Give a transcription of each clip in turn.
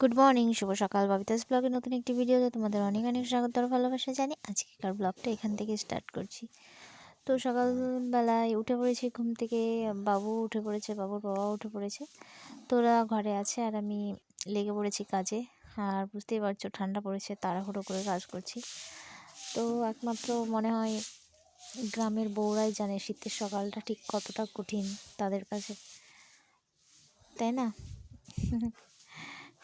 Good morning শুভ সকাল, বাবিতাস ব্লগের নতুন একটি ভিডিওতে তোমাদের অনেক অনেক স্বাগত আর ভালোবাসা জানি। আজকেকার ব্লগটা এখান থেকে স্টার্ট করছি। তো সকালবেলায় উঠে পড়েছি ঘুম থেকে, বাবু উঠে পড়েছে, বাবুর বাবা উঠে পড়েছে। তোরা ঘরে আছে আর আমি লেগে পড়েছি কাজে। আর বুঝতেই পারছ ঠান্ডা পড়েছে, তাড়াহুড়ো করে কাজ করছি। তো একমাত্র মনে হয় গ্রামের বউরাই জানে শীতের সকালটা ঠিক কতটা কঠিন তাদের কাছে। তাই না?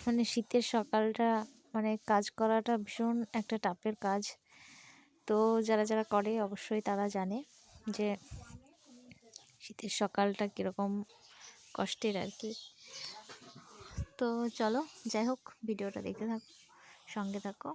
মানে শীতের সকালটা মানে কাজ করাটা ভীষণ একটা টাফের কাজ। তো যারা যারা করে অবশ্যই তারা জানে যে শীতের সকালটা কীরকম কষ্টের আর কি তো চলো, যাই হোক, ভিডিওটা দেখতে থাকো, সঙ্গে থাকো।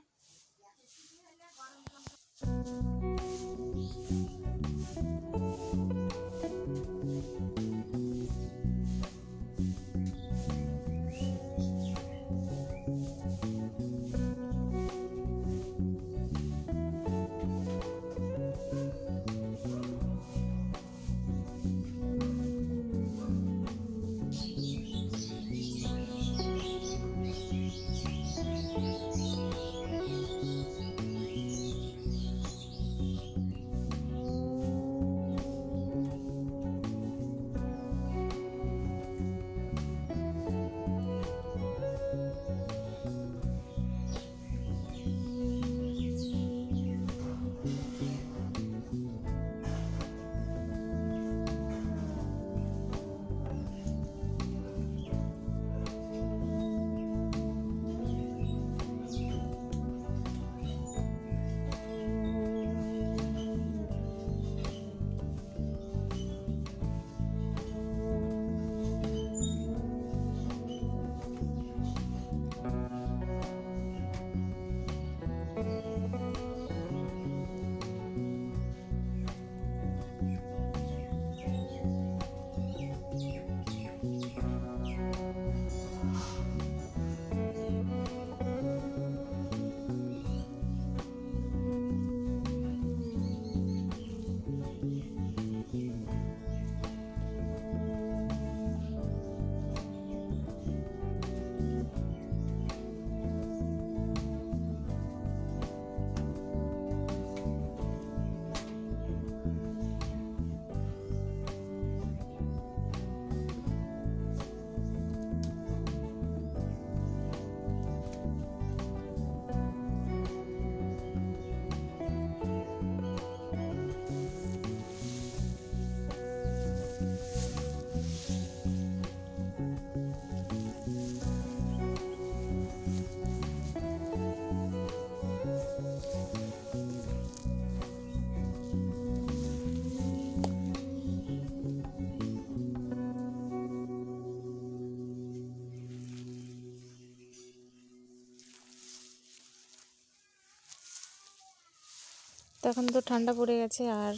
এখন তো ঠান্ডা পড়ে গেছে আর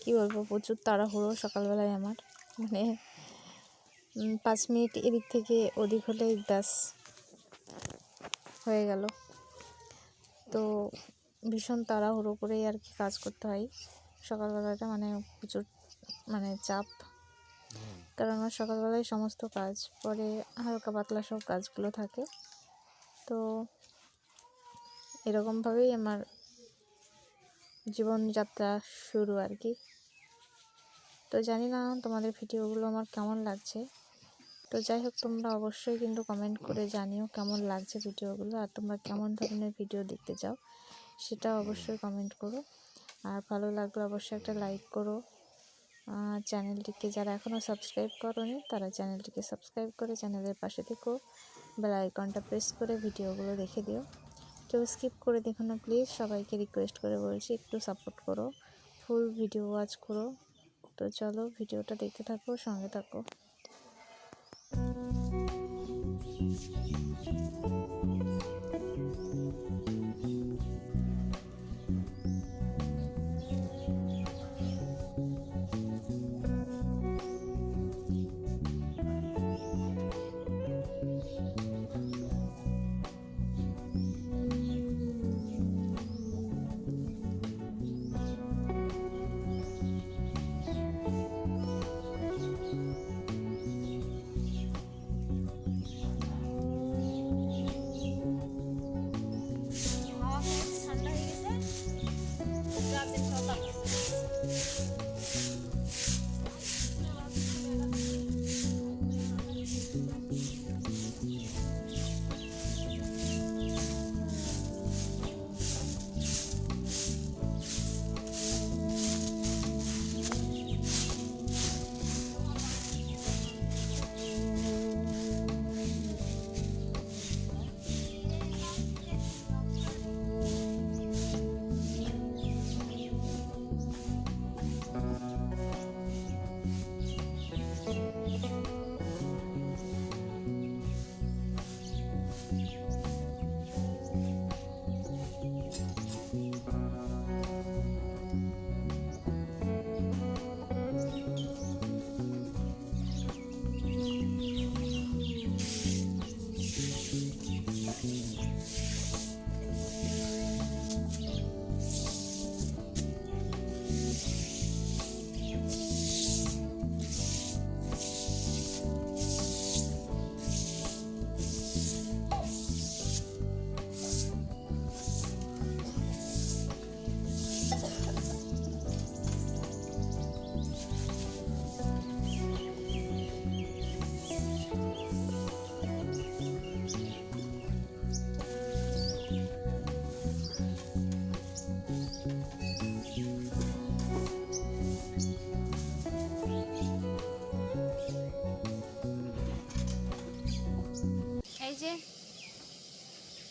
কি বলব, প্রচুর তাড়াহুড়ো সকালবেলায় আমার। মানে পাঁচ মিনিট এদিক থেকে ওদিক হলেই ব্যাস হয়ে গেল। তো ভীষণ তাড়াহুড়ো করেই আর কি কাজ করতে হয়। সকালবেলাটা মানে প্রচুর মানে চাপ। কারণ আমার সকালবেলায় সমস্ত কাজ, পরে হালকা পাতলা সব কাজগুলো থাকে। তো এরকমভাবেই আমার জীবনযাত্রা শুরু আর কি। তো জানি না তোমাদের ভিডিওগুলো আমার কেমন লাগছে। তো যাই হোক, তোমরা অবশ্যই কিন্তু কমেন্ট করে জানিও কেমন লাগছে ভিডিওগুলো আর তোমরা কেমন ধরনের ভিডিও দেখতে চাও, সেটা অবশ্যই কমেন্ট করো। আর ভালো লাগলে অবশ্যই একটা লাইক করো। চ্যানেলটিকে যারা এখনও সাবস্ক্রাইব করোনি, তারা চ্যানেলটিকে সাবস্ক্রাইব করে চ্যানেলের পাশে থেকেও বেল আইকনটা প্রেস করে ভিডিওগুলো দেখে দিও। কেউ স্কিপ করে দেখো না প্লিজ সবাইকে রিকোয়েস্ট করে বলছি, একটু সাপোর্ট করো। ফুল ভিডিও ওয়াচ করো। তো চলো ভিডিওটা দেখতে থাকো, সঙ্গে থাকো।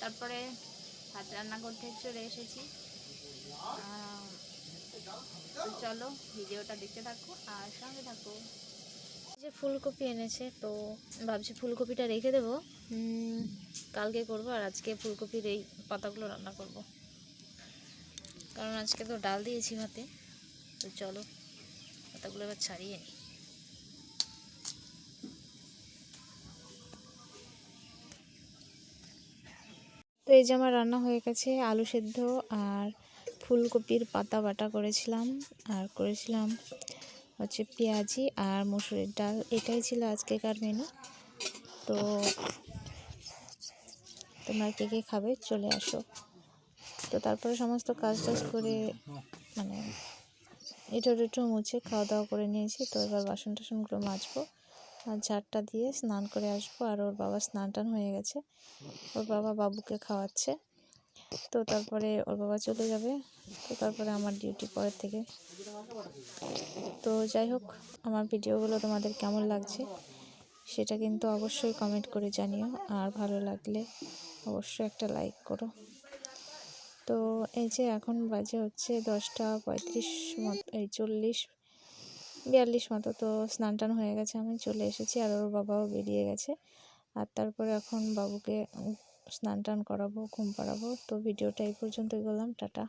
তারপরে ভাত রান্না করতে চলে এসেছি। চলো ভিডিওটা দেখতে থাকো আর সঙ্গে থাকো। যে ফুলকপি এনেছে, তো ভাবছি ফুলকপিটা রেখে দেবো। কালকে করব আর আজকে ফুলকপির এই পাতাগুলো রান্না করব। কারণ আজকে তো ডাল দিয়েছি ভাতে, তো চলো পাতাগুলো এবার ছাড়িয়ে নিই। তো এই যে আমার রান্না হয়ে গেছে, আলু সেদ্ধ আর ফুলকপির পাতা বাটা করেছিলাম। আর করেছিলাম হচ্ছে পেঁয়াজি আর মুসুরির ডাল। এটাই ছিল আজকেকার মেনু তো তোমরা কে কে খাবে চলে আসো। তো তারপরে সমস্ত কাজ টাজ করে মানে এটো টেটো মুছে খাওয়া দাওয়া করে নিয়েছি। তো এবার বাসন টাসনগুলো মাজবো। ঝাড়টা দিয়ে স্নান করে আসব আর ওর বাবা স্নান টান হয়ে গেছে। ওর বাবা বাবুকে খাওয়াচ্ছে। তো তারপরে ওর বাবা চলে যাবে। তো তারপরে আমার ডিউটি পরের থেকে। তো যাই হোক, আমার ভিডিওগুলো তোমাদের কেমন লাগছে সেটা কিন্তু অবশ্যই কমেন্ট করে জানিও। আর ভালো লাগলে অবশ্যই একটা লাইক করো। তো এই যে এখন বাজে হচ্ছে দশটা পঁয়ত্রিশ এই চল্লিশ বিয়াল্লিশ মতো তো স্নান টান হয়ে গেছে, আমি চলে এসেছি আর ওর বাবাও বেরিয়ে গেছে। আর তারপরে এখন বাবুকে স্নান টান করাবো, ঘুম পাড়াবো, তো ভিডিওটা এই পর্যন্তই বললাম, টাটা।